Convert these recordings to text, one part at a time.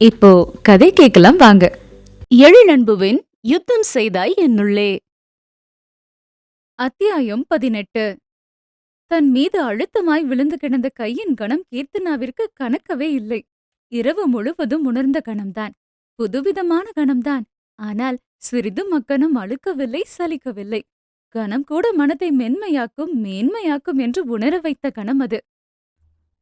இப்போ கதை கேட்கலாம் வாங்க. எழிலன்புவின் யுத்தம் செய்தாய் என்னுள்ளே. அத்தியாயம் பதினெட்டு. தன் மீது அழுத்தமாய் விழுந்து கிடந்த கையின் கணம் கீர்த்தனாவிற்கு கணக்கவே இல்லை. இரவு முழுவதும் உணர்ந்த கணம்தான். புதுவிதமான கணம்தான். ஆனால் சிறிதும் அக்கணம் அழுக்கவில்லை சலிக்கவில்லை. கணம் கூட மனதை மென்மையாக்கும் மேன்மையாக்கும் என்று உணர வைத்த கணம் அது.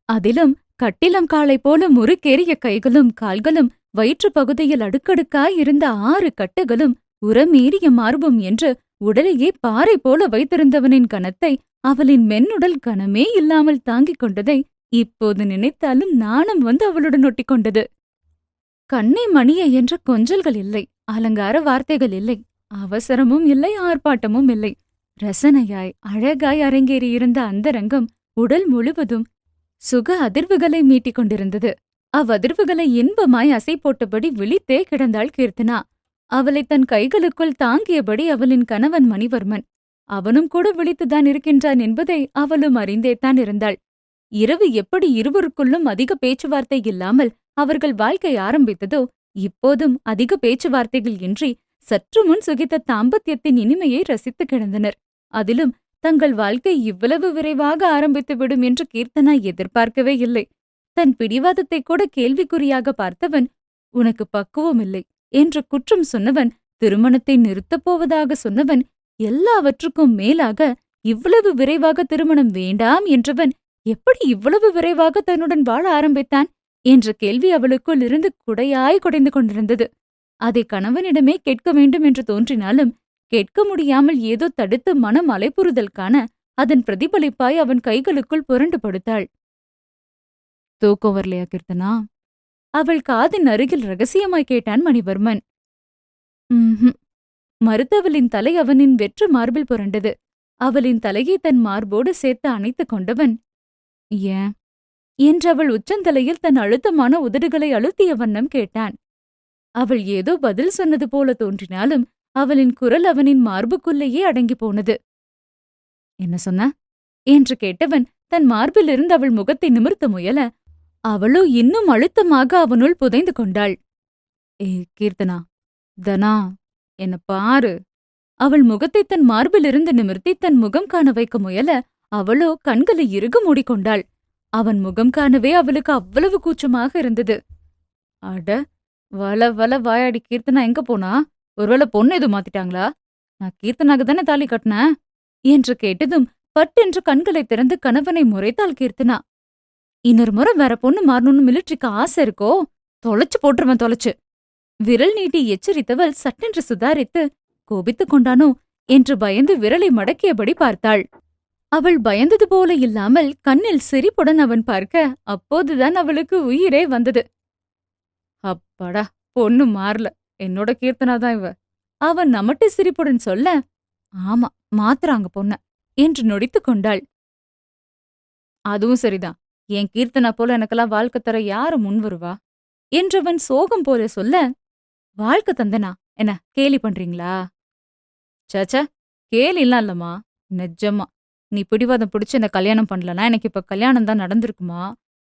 அதிலும் கட்டிலம் காளை போல முறுக்கேறிய கைகளும் கால்களும் வயிற்று பகுதியில் அடுக்கடுக்காய் இருந்த ஆறு கட்டுகளும் உரமீறிய மார்பும் என்று உடலையே பாறை போல வைத்திருந்தவனின் கணத்தை அவளின் மென்னுடல் கணமே இல்லாமல் தாங்கிக் கொண்டதை இப்போது நினைத்தாலும் நாணம் வந்து அவளுடன் ஒட்டிக்கொண்டது கண்ணை மணிய என்ற கொஞ்சல்கள் இல்லை அலங்கார வார்த்தைகள் இல்லை அவசரமும் இல்லை ஆர்ப்பாட்டமும் இல்லை. ரசனையாய் அழகாய் அரங்கேறியிருந்த அந்தரங்கம் உடல் முழுவதும் சுக அதிர்வுகளை மீட்டிக் கொண்டிருந்தது. அவ்வதிர்வுகளை இன்பமாய் அசை போட்டபடி விழித்தே கிடந்தாள் கீர்த்தனா. அவளை தன் கைகளுக்குள் தாங்கியபடி அவளின் கணவன் மணிவர்மன். அவனும் கூட விழித்துதான் இருக்கின்றான் என்பதை அவளும் அறிந்தேதான் இருந்தாள். இரவு எப்படி இருவருக்குள்ளும் அதிக பேச்சுவார்த்தை இல்லாமல் அவர்கள் வாழ்க்கை ஆரம்பித்ததோ இப்போதும் அதிக பேச்சுவார்த்தைகள் இன்றி சற்று முன் சுகித்த தாம்பத்தியத்தின் இனிமையை ரசித்து கிடந்தனர். அதிலும் தங்கள் வாழ்க்கை இவ்வளவு விரைவாக ஆரம்பித்து விடும் என்று கீர்த்தனா எதிர்பார்க்கவே இல்லை. தன் பிடிவாதத்தை கூட கேள்விக்குறியாக பார்த்தவன் உனக்கு பக்குவம் இல்லை என்று குற்றம் சொன்னவன் திருமணத்தை நிறுத்தப் போவதாக சொன்னவன் எல்லாவற்றுக்கும் மேலாக இவ்வளவு விரைவாக திருமணம் வேண்டாம் என்றவன் எப்படி இவ்வளவு விரைவாக தன்னுடன் வாழ ஆரம்பித்தான்? என்ற கேள்வி அவளுக்குள் இருந்து குடையாய் குடைந்து கொண்டிருந்தது. அதை கணவனிடமே கேட்க வேண்டும் என்று தோன்றினாலும் கேட்க முடியாமல் ஏதோ தடுத்து மனம் அலைப்புறுதல் காண அதன் பிரதிபலிப்பாய் அவன் கைகளுக்குள் புரண்டு படுத்தாள். தூக்கம் வரலையா கீர்த்தனா? அவள் காதின் அருகில் ரகசியமாய் கேட்டான் மணிவர்மன். "ம்ஹும்." மருத்தவளின் தலை அவனின் வெற்று மார்பில் புரண்டது. அவளின் தலையை தன் மார்போடு சேர்த்து அணைத்துக் கொண்டவன் ஏன்? என்று அவள் உச்சந்தலையில் தன் அழுத்தமான உதடுகளை அழுத்திய வண்ணம் கேட்டான். அவள் ஏதோ பதில் சொன்னது போல தோன்றினாலும் அவளின் குரல் அவனின் மார்புக்குள்ளேயே அடங்கி போனது. என்ன சொன்ன? என்று கேட்டவன் தன் மார்பிலிருந்து அவள் முகத்தை நிமிர்த்த முயல அவளோ இன்னும் அழுத்தமாக அவனுள் புதைந்து கொண்டாள். ஏ கீர்த்தனா தனா என்ன பாரு. அவள் முகத்தை தன் மார்பிலிருந்து நிமிர்த்தி தன் முகம் காண வைக்க முயல அவளோ கண்களை இறுக மூடிக்கொண்டாள். அவன் முகம் காணவே அவளுக்கு அவ்வளவு கூச்சமாக இருந்தது. அட வள வள வாயாடி கீர்த்தனா எங்க போனா? ஒருவேளை பொண்ணு எதுவும் மாத்திட்டாங்களா? நான் கீர்த்தனாக தானே தாலி கட்டினேன்? என்று கேட்டதும் பட்டென்று கண்களை திறந்து கணவனை முறைத்தாள் கீர்த்தனா. இன்னொரு முறை வேற பொண்ணு மாறணும்னு மிலிட்ரிக்கு ஆசை இருக்கோ? தொலைச்சு போட்டுருவன் தொலைச்சு. விரல் நீட்டி எச்சரித்தவள் சட்டென்று சுதாரித்து கோபித்துக் கொண்டானோ? என்று பயந்து விரலை மடக்கியபடி பார்த்தாள். அவள் பயந்தது போல இல்லாமல் கண்ணில் சிரிப்புடன் அவன் பார்க்க அப்போதுதான் அவளுக்கு உயிரே வந்தது. அப்பாடா பொண்ணு மாறல. என்னோட கீர்த்தனா தான் இவ. அவன் நமட்டு சிரிப்புடன் சொல்ல ஆமா மாத்துறாங்க பொண்ண என்று நொடித்துக் கொண்டாள். அதுவும் சரிதான். என் கீர்த்தனா போல எனக்கெல்லாம் வாழ்க்கை தர யாரு முன் வருவா? என்றவன் சோகம் போல சொல்ல வாழ்க்கை தந்தனா? என்ன கேலி பண்றீங்களா? சச்ச கேலி இல்ல இல்லம்மா. நிஜமா. நீ பிடிவாதம் பிடிச்சு என்ன கல்யாணம் பண்ணலனா எனக்கு இப்ப கல்யாணம் தான் நடந்திருக்குமா?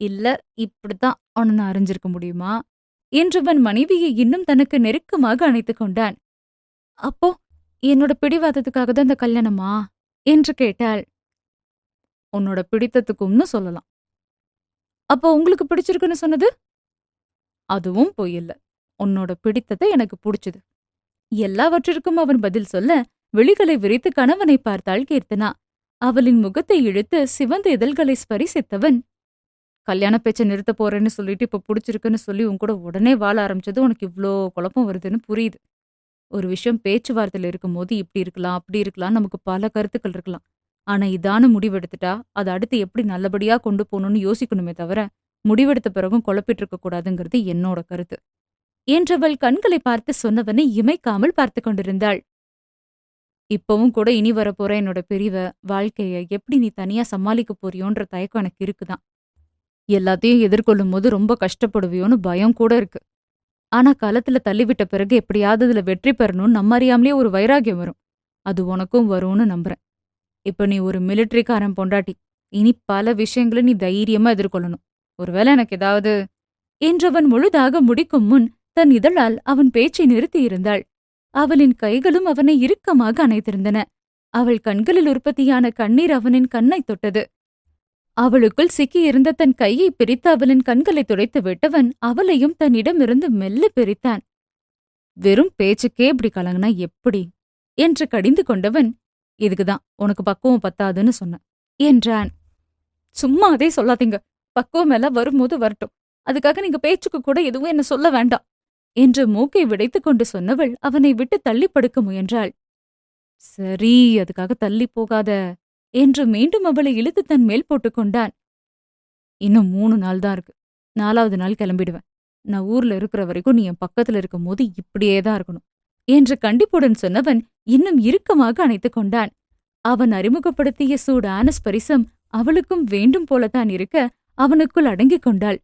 இல்ல இப்படித்தான் அவனை நான் அறிஞ்சிருக்க முடியுமா? என்றவன் மனைவியை இன்னும் தனக்கு நெருக்கமாக அணைத்துக் கொண்டான். அப்போ என்னோட பிடிவாதத்துக்காக தான் இந்த கல்யாணமா? என்று கேட்டாள். உன்னோட பிடித்தத்துக்கும்னு சொல்லலாம். அப்போ உங்களுக்கு பிடிச்சிருக்குன்னு சொன்னது? அதுவும் பொய் இல்ல உன்னோட பிடித்ததை எனக்கு பிடிச்சது. எல்லாவற்றிற்கும் அவன் பதில் சொல்ல விழிகளை விரித்து கணவனை பார்த்தாள் கீர்த்தனா. அவளின் முகத்தை இழுத்து சிவந்த இதழ்களை ஸ்பரிசித்தவன் கல்யாண பேச்சை நிறுத்த போறேன்னு சொல்லிட்டு இப்ப புடிச்சிருக்குன்னு சொல்லி உன் கூட உடனே வாழ ஆரம்பிச்சது உனக்கு இவ்ளோ குழப்பம் வருதுன்னு புரியுது. ஒரு விஷயம் பேச்சுவார்த்தையில இருக்கும்போது இப்படி இருக்கலாம் அப்படி இருக்கலாம் நமக்கு பல கருத்துக்கள் இருக்கலாம். ஆனா இதான முடிவெடுத்துட்டா அதை அடுத்து எப்படி நல்லபடியா கொண்டு போகணும்னு யோசிக்கணுமே தவிர முடிவெடுத்த பிறகும் குழப்பிட்டு இருக்க கூடாதுங்கிறது என்னோட கருத்து. என்றவள் கண்களை பார்த்து சொன்னவனை இமைக்காமல் பார்த்து கொண்டிருந்தாள். இப்பவும் கூட இனி வரப்போற என்னோட பிரிவ வாழ்க்கைய எப்படி நீ தனியா சமாளிக்க போறியோன்ற தயக்கம் எனக்கு இருக்குதான். எல்லாத்தையும் எதிர்கொள்ளும் போது ரொம்ப கஷ்டப்படுவியோன்னு பயம் கூட இருக்கு. ஆனா களத்துல தள்ளிவிட்ட பிறகு எப்படியாவது இதுல வெற்றி பெறணும்னு நம்ம அறியாமலே ஒரு வைராகியம் வரும். அது உனக்கும் வரும்னு நம்புறேன். இப்ப நீ ஒரு மிலிட்டரிக்காரன் பொண்டாட்டி. இனி பல விஷயங்களை நீ தைரியமா எதிர்கொள்ளணும். ஒருவேளை எனக்கு ஏதாவது என்றவன் முழுதாக முடிக்கும் முன் தன் இதழால் அவன் பேச்சை நிறுத்தியிருந்தாள் அவளின் கைகளும் அவனை இறுக்கமாக அணைத்திருந்தன. அவள் கண்களில் உற்பத்தியான கண்ணீர் அவனின் கண்ணைத் தொட்டது. அவளுக்குள் சிக்கியிருந்த தன் கையை பிரித்து அவளின் கண்களை துடைத்து விட்டவன் அவளையும் தன்னிடமிருந்து மெல்ல பிரித்தான். வெறும் பேச்சுக்கே இப்படி கலங்கினா எப்படி? என்று கடிந்து கொண்டவன் இதுக்குதான் உனக்கு பக்குவம் பத்தாதுன்னு சொன்னேன் என்றான். சும்மா அதே சொல்லாதீங்க பக்குவம் எல்லாம் வரும்போது வரட்டும். அதுக்காக நீங்க பேச்சுக்கு கூட எதுவும் என்ன சொல்ல வேண்டாம் என்று மூக்கை விடைத்துக் கொண்டு சொன்னவள் அவனை விட்டு தள்ளி படுக்க முயன்றாள். சரி அதுக்காக தள்ளி போகாத. என்று மீண்டும் அவளை இழுத்து தன் மேல் போட்டுக் கொண்டான். இன்னும் மூணு நாள் தான் இருக்கு. நாலாவது நாள் கிளம்பிடுவேன். நான் ஊர்ல இருக்கிற வரைக்கும் நீ என் பக்கத்துல இருக்கும்போது இப்படியே தான் இருக்கணும் என்று கண்டிப்புடன் சொன்னவன் இன்னும் இறுக்கமாக அணைத்துக் கொண்டான். அவன் அறிமுகப்படுத்திய சூடான ஸ்பரிசம் அவளுக்கும் வேண்டும் போலத்தான் இருக்க அவனுக்குள் அடங்கிக் கொண்டாள்.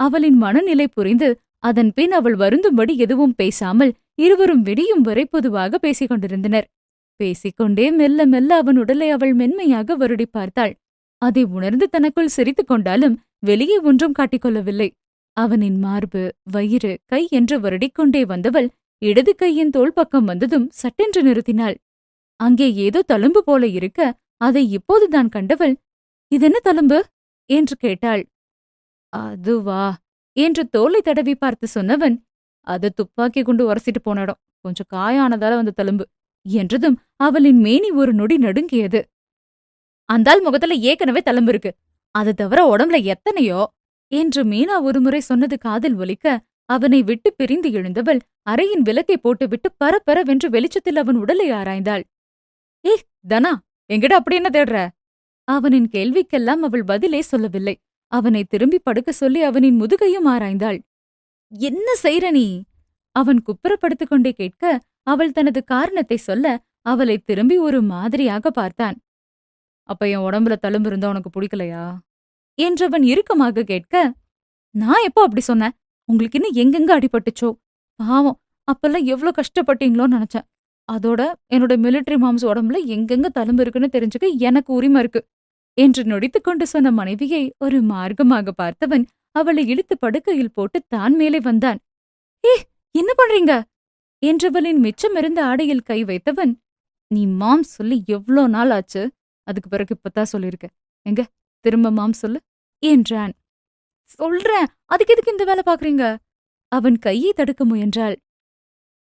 அவளின் மனநிலை புரிந்து அதன் பின் அவள் வருந்தும்படி எதுவும் பேசாமல் இருவரும் விடியும் வரை பொதுவாக பேசிக் கொண்டிருந்தனர். பேசிக்கொண்டே மெல்ல மெல்ல அவன் உடலை அவள் மென்மையாக வருடி பார்த்தாள். அதை உணர்ந்து தனக்குள் சிரித்துக் கொண்டாலும் வெளியே ஒன்றும் காட்டிக்கொள்ளவில்லை அவனின் மார்பு வயிறு கை என்று வருடிக்கொண்டே வந்தவள் இடது கையின் தோள் பக்கம் வந்ததும் சட்டென்று நிறுத்தினாள். அங்கே ஏதோ தழும்பு போல இருக்க அதை இப்போதுதான் கண்டவள் இதென்ன தழும்பு? என்று கேட்டாள். அதுவா? என்று தோலை தடவி பார்த்து சொன்னவன் அது துப்பாக்கி கொண்டு உரசிட்டு போன இடம் கொஞ்சம் காயானதால வந்த தழும்பு. என்றதும் அவளின் மேனி ஒரு நொடி நடுங்கியது. அந்தாள் முகத்துல ஏற்கனவே தழும்பு இருக்கு. அது தவிர உடம்புல எத்தனையோ? என்று மீனா ஒருமுறை சொன்னது காதில் ஒலிக்க அவனை விட்டு பிரிந்து எழுந்தவள் அறையின் விளக்கை போட்டுவிட்டு பரபரவென்று வெளிச்சத்தில் அவன் உடலை ஆராய்ந்தாள். ஏ தனா எங்கிட்ட அப்படி என்ன தேடுற? அவனின் கேள்விக்கெல்லாம் அவள் பதிலே சொல்லவில்லை. அவனை திரும்பி படுக்க சொல்லி அவனின் முதுகையும் ஆராய்ந்தாள். என்ன செய்ற நீ? அவன் குப்புறப்படுத்திக் கொண்டே கேட்க அவள் தனது காரணத்தை சொல்ல அவளை திரும்பி ஒரு மாதிரியாக பார்த்தான். அப்ப என் உடம்புல தழும்பு இருந்தா உனக்கு பிடிக்கலையா? என்றவன் இறுக்கமாக கேட்க நான் எப்போ அப்படி சொன்னேன்? உங்களுக்கு இன்னும் எங்கெங்க அடிபட்டுச்சோ? பாவம் அப்பெல்லாம் எவ்ளோ கஷ்டப்பட்டீங்களோன்னு நினைச்சேன். அதோட என்னோட மிலிட்டரி மாம்ஸ் உடம்புல எங்கெங்க தழும்பு இருக்குன்னு தெரிஞ்சுக்க எனக்கு உரிமை இருக்கு என்று நொடித்துக்கொண்டு சொன்ன மனைவியை ஒரு மார்க்கமாக பார்த்தவன் அவளை இழுத்து படுக்கையில் போட்டு தான் மேலே வந்தான். ஏ என்ன பண்றீங்க? என்றவளின் மிச்சமிருந்த ஆடையில் கை வைத்தவன் நீ மாம் சொல்லி எவ்ளோ நாள் ஆச்சு? அதுக்கு பிறகு இப்பதான் சொல்லிருக்க. எங்க? திரும்ப மாம் சொல்லு? என்றான். சொல்றேன். அதுக்கு எதுக்கு இந்த வேலை பாக்குறீங்க? அவன் கையை தடுக்க முயன்றாள்.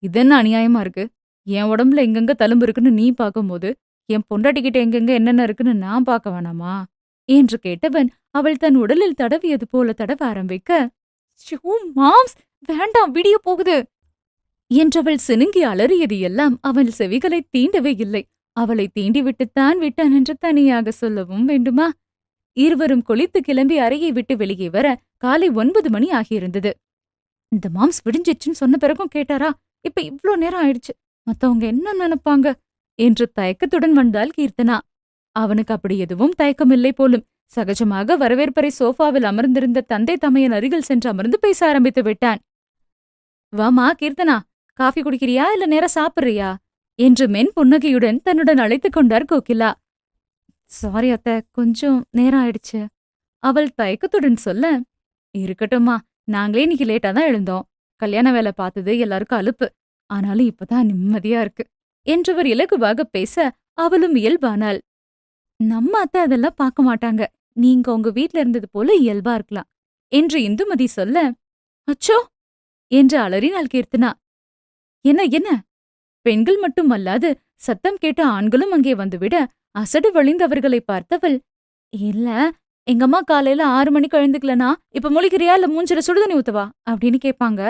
இதென்ன அநியாயமா இருக்கு? என் உடம்புல எங்கெங்க தழும்பு இருக்குன்னு நீ பாக்கும்போது என் பொண்டாட்டிக்கிட்ட எங்கெங்க என்னென்ன இருக்குன்னு நான் பார்க்க வேணாமா? என்று கேட்டவன் அவள் தன் உடலில் தடவியது போல தடவ ஆரம்பிக்க மாம்ஸ்! வேண்டாம் விடிய போகுது. என்றவள் சினுங்கி அலறியது எல்லாம் அவள் செவிகளை தீண்டவே இல்லை. அவளை தீண்டிவிட்டுத்தான் விட்டான் என்று தனியாக சொல்லவும் வேண்டுமா? இருவரும் குளித்து கிளம்பி அறையை விட்டு வெளியே வர காலை ஒன்பது மணி ஆகியிருந்தது. இந்த மாம்ஸ் விடிஞ்சிச்சுன்னு சொன்ன பிறகும் கேட்டாரா? இப்ப இவ்ளோ நேரம் ஆயிடுச்சு. மத்தவங்க என்ன நினைப்பாங்க? என்று தயக்கத்துடன் வந்தாள் கீர்த்தனா. அவனுக்கு அப்படி எதுவும் தயக்கமில்லை போலும். சகஜமாக வரவேற்பறை சோஃபாவில் அமர்ந்திருந்த தந்தை தமையன் அருகில் சென்று அமர்ந்து பேச ஆரம்பித்து விட்டான். வாமா கீர்த்தனா. காஃபி குடிக்கிறியா இல்ல நேரா சாப்பிடுறியா? என்று மென் புன்னகையுடன் தன்னுடன் அழைத்துக் கொண்டார் கோகிலா. சாரி அத்த கொஞ்சம் நேரம் ஆயிடுச்சு. அவள் தயக்கத்துடன் சொல்ல இருக்கட்டும்மா நாங்களே இன்னைக்கு லேட்டா தான் எழுந்தோம். கல்யாண வேலை பார்த்தது எல்லாருக்கும் அலுப்பு. ஆனாலும் இப்பதான் நிம்மதியா இருக்கு. என்றவர் இலகுவாக பேச அவளும் இயல்பானாள். நம்ம அத்தை அதெல்லாம் பார்க்க மாட்டாங்க. நீங்க உங்க வீட்ல இருந்தது போல இயல்பா இருக்கலாம். என்று இந்துமதி சொல்ல அச்சோ! என்று அலறினாள் கீர்த்தனா. என்ன என்ன? பெண்கள் மட்டும் அல்லாது சத்தம் கேட்ட ஆண்களும் அங்கே வந்துவிட அசடு வழிந்தவர்களை பார்த்தவள். இல்ல எங்கம்மா காலையில ஆறு மணிக்கு எழுந்துக்கலனா இப்ப முழிக்கிறியா இல்ல மூஞ்சில சுடுதண்ணி ஊத்தவா? அப்படின்னு கேட்பாங்க.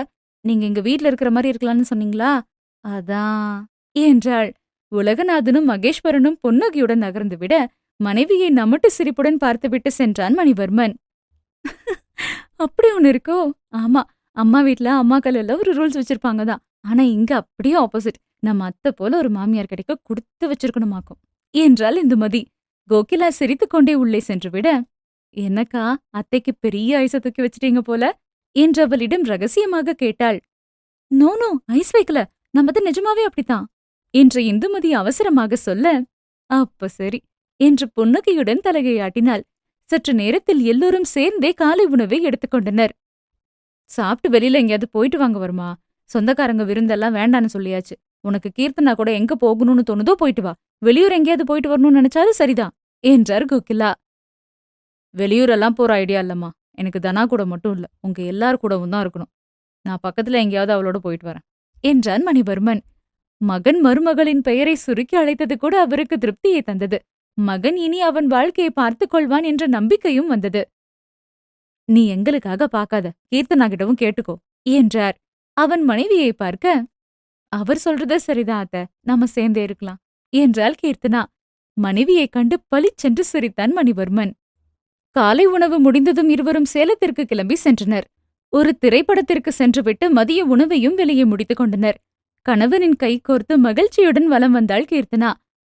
நீங்க எங்க வீட்ல இருக்கிற மாதிரி இருக்கலாம்னு சொன்னீங்களா? அதான் என்றாள். உலகநாதனும் மகேஸ்வரனும் புன்னகையுடன் நகர்ந்து விட மனைவியை நமட்டு சிரிப்புடன் பார்த்துவிட்டு சென்றான் மணிவர்மன். அப்படி ஒண்ணு இருக்கோ? ஆமா அம்மா வீட்ல அம்மாக்கள் எல்லாம் ஒரு ரூல்ஸ் வச்சிருப்பாங்க தான் ஆனா இங்க அப்படியே ஆப்போசிட் நம்ம அத்தை போல ஒரு மாமியார் கிடைக்க கொடுத்து வச்சிருக்கணுமாக்கும். என்றால் இந்துமதி. கோகிலா சிரித்துக்கொண்டே உள்ளே சென்று விட என்னக்கா அத்தைக்கு பெரிய ஐஸ தூக்கி வச்சிட்டீங்க போல? என்று அவளிடம் ரகசியமாக கேட்டாள். நோ நோ ஐஸ் வைக்கல. நம்மது நிஜமாவே அப்படித்தான். என்று இந்துமதி அவசரமாக சொல்ல அப்ப சரி என்று புன்னகையுடன் ஆட்டினாள் சற்று நேரத்தில் எல்லோரும் சேர்ந்தே காலை உணவை எடுத்துக்கொண்டனர். சாப்பிட்டு வெளியில எங்கேயாவது போயிட்டு வாங்க வருமா? சொந்தக்காரங்க விருந்தெல்லாம் வேண்டான்னு சொல்லியாச்சு. உனக்கு கீர்த்தனா கூட எங்க போகணும்னு தோணுதோ போயிட்டு வா. வெளியூர் எங்கேயாவது போயிட்டு வரணும்னு நினைச்சாலும் சரிதான். என்றார் கோகிலா. வெளியூரெல்லாம் போற ஐடியா இல்லம்மா. எனக்கு தனா கூட மட்டும் இல்ல. உங்க எல்லார் கூடவும் தான் இருக்கணும். நான் பக்கத்துல எங்கேயாவது அவளோட போயிட்டு வரேன். என்றான் மணிவர்மன். மகன் மருமகளின் பெயரை சுருக்கி அழைத்தது கூட அவருக்கு திருப்தியை தந்தது. மகன் இனி அவன் வாழ்க்கையை பார்த்துக் கொள்வான் என்ற நம்பிக்கையும் வந்தது. நீ எங்களுக்காக பார்க்காத. கீர்த்தனா கிட்டவும் கேட்டுக்கோ. என்றார். அவன் மனைவியை பார்க்க அவர் சொல்றத சரிதான் அத்த நாம சேர்ந்தே இருக்கலாம் என்றாள் கீர்த்தனா. மனைவியைக் கண்டு பளிச்சென்று சிரித்தான் மணிவர்மன். காலை உணவு முடிந்ததும் இருவரும் சேலத்திற்கு கிளம்பி சென்றனர். ஒரு திரைப்படத்திற்கு சென்றுவிட்டு மதிய உணவையும் வெளியே முடித்துக் கொண்டனர். கணவனின் கை கோர்த்து மகிழ்ச்சியுடன் வலம் வந்தாள் கீர்த்தனா.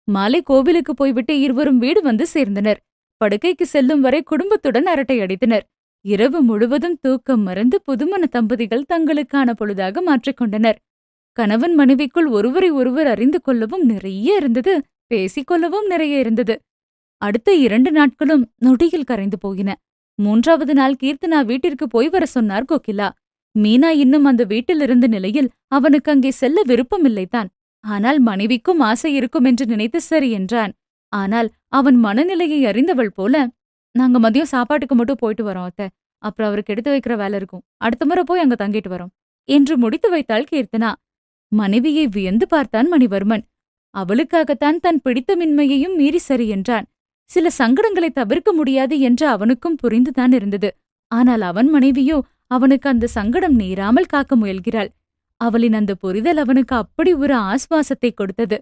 மாலை கோவிலுக்கு போய்விட்டு இருவரும் வீடு வந்து சேர்ந்தனர். படுக்கைக்கு செல்லும் வரை குடும்பத்துடன் அரட்டை அடித்தனர். இரவு முழுவதும் தூக்கம் மறந்து புதுமண தம்பதிகள் தங்களுக்கான பொழுதாக மாற்றிக்கொண்டனர் கணவன் மனைவிக்குள் ஒருவரை ஒருவர் அறிந்து கொள்ளவும் நிறைய இருந்தது பேசிக்கொள்ளவும் நிறைய இருந்தது. அடுத்த இரண்டு நாட்களும் நொடியில் கரைந்து போயின. மூன்றாவது நாள் கீர்த்தனா வீட்டிற்கு போய் வர சொன்னார் கோகிலா. மீனா இன்னும் அந்த வீட்டில் இருந்த நிலையில் அவனுக்கு அங்கே செல்ல விருப்பமில்லைதான் ஆனால் மனைவிக்கும் ஆசை இருக்கும் என்று நினைத்து சரி என்றான். ஆனால் அவன் மனநிலையை அறிந்தவள் போல நாங்க மதியம் சாப்பாட்டுக்கு மட்டும் போயிட்டு வரோம் அத்த. அப்புறம் அவருக்கு எடுத்து வைக்கிற வேலை இருக்கும். அடுத்த முறை போய் அங்க தங்கிட்டு வரோம். என்று முடித்து வைத்தாள் கீர்த்தனா. மனைவியை வியந்து பார்த்தான் மணிவர்மன். அவளுக்காகத்தான் தன் பிடித்தமின்மையையும் மீறி சரி என்றான். சில சங்கடங்களை தவிர்க்க முடியாது என்று அவனுக்கும் புரிந்துதான் இருந்தது. ஆனால் அவன் மனைவியோ அவனுக்கு அந்த சங்கடம் நேராமல் காக்க முயல்கிறாள். அவளின் அந்த புரிதல் அவனுக்கு அப்படி ஒரு ஆஸ்வாசத்தை கொடுத்தது.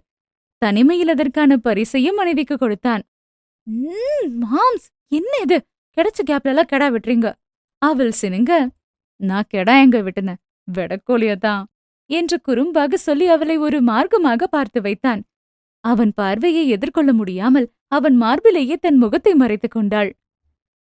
தனிமையில் அதற்கான பரிசையும் மனைவிக்கு கொடுத்தான். மாம்ஸ்! என்ன இது? கிடைச்ச கேப்ல எல்லாம் கெடா விட்டுறீங்க. அவள் சினுங்க நான் கெடா எங்க விட்டுனேன் வெடக்கோழியதான் என்று குறும்பாக சொல்லி அவளை ஒரு மார்க்கமாக பார்த்து வைத்தான். அவன் பார்வையை எதிர்கொள்ள முடியாமல் அவன் மார்பிலேயே தன் முகத்தை மறைத்துக் கொண்டாள்.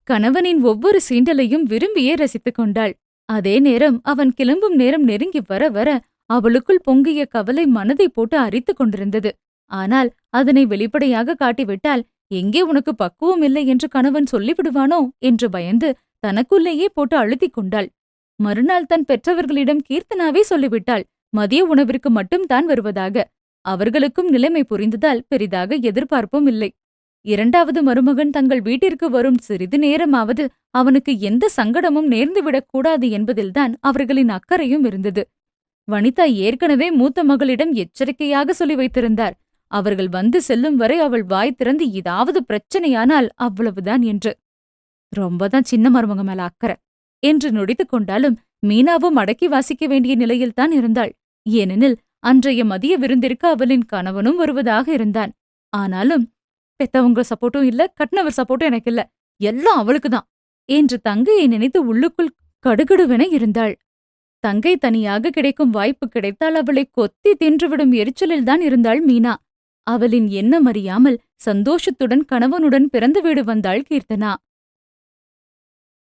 கணவனின் ஒவ்வொரு சீண்டலையும் விரும்பியே ரசித்துக் கொண்டாள். அதே நேரம் அவன் கிளம்பும் நேரம் நெருங்கி வர வர அவளுக்குள் பொங்கிய கவலை மனதை போட்டு அரித்துக் கொண்டிருந்தது. ஆனால் அதனை வெளிப்படையாக காட்டிவிட்டால் எங்கே உனக்கு பக்குவம் இல்லை என்று கணவன் சொல்லிவிடுவானோ என்று பயந்து தனக்குள்ளேயே போட்டு அழுத்திக் கொண்டாள். மறுநாள் தன் பெற்றவர்களிடம் கீர்த்தனாவே சொல்லிவிட்டாள். மதிய உணவிற்கு மட்டும் தான் வருவதாக. அவர்களுக்கும் நிலைமை புரிந்ததால் பெரிதாக எதிர்பார்ப்பும் இல்லை. இரண்டாவது மருமகன் தங்கள் வீட்டிற்கு வரும் சிறிது நேரமாவது அவனுக்கு எந்த சங்கடமும் நேர்ந்துவிடக் கூடாது என்பதில்தான் அவர்களின் அக்கறையும் இருந்தது. வனிதா ஏற்கனவே மூத்த மகளிடம் எச்சரிக்கையாக சொல்லி வைத்திருந்தார். அவர்கள் வந்து செல்லும் வரை அவள் வாய் திறந்து ஏதாவது பிரச்சனையானால் அவ்வளவுதான் என்று. ரொம்பதான் சின்ன மருமக மேல அக்கறை என்று நொடித்துக் கொண்டாலும் மீனாவும் அடக்கி வாசிக்க வேண்டிய நிலையில்தான் இருந்தாள். ஏனெனில் அன்றைய மதிய விருந்திற்கு அவளின் கணவனும் வருவதாக இருந்தான். ஆனாலும் பெத்தவங்க சப்போர்ட்டும் இல்ல கட்னவர் சப்போர்ட்டும் எனக்கு இல்ல எல்லாம் அவளுக்குதான் என்று தங்கையை நினைத்து உள்ளுக்குள் கடுகடுவென இருந்தாள். தங்கை தனியாக கிடைக்கும் வாய்ப்பு கிடைத்தால் அவளை கொத்தி தின்றுவிடும் எரிச்சலில்தான் இருந்தாள் மீனா. அவளின் எண்ணம் அறியாமல் சந்தோஷத்துடன் கணவனுடன் பிறந்த வீடு வந்தாள் கீர்த்தனா.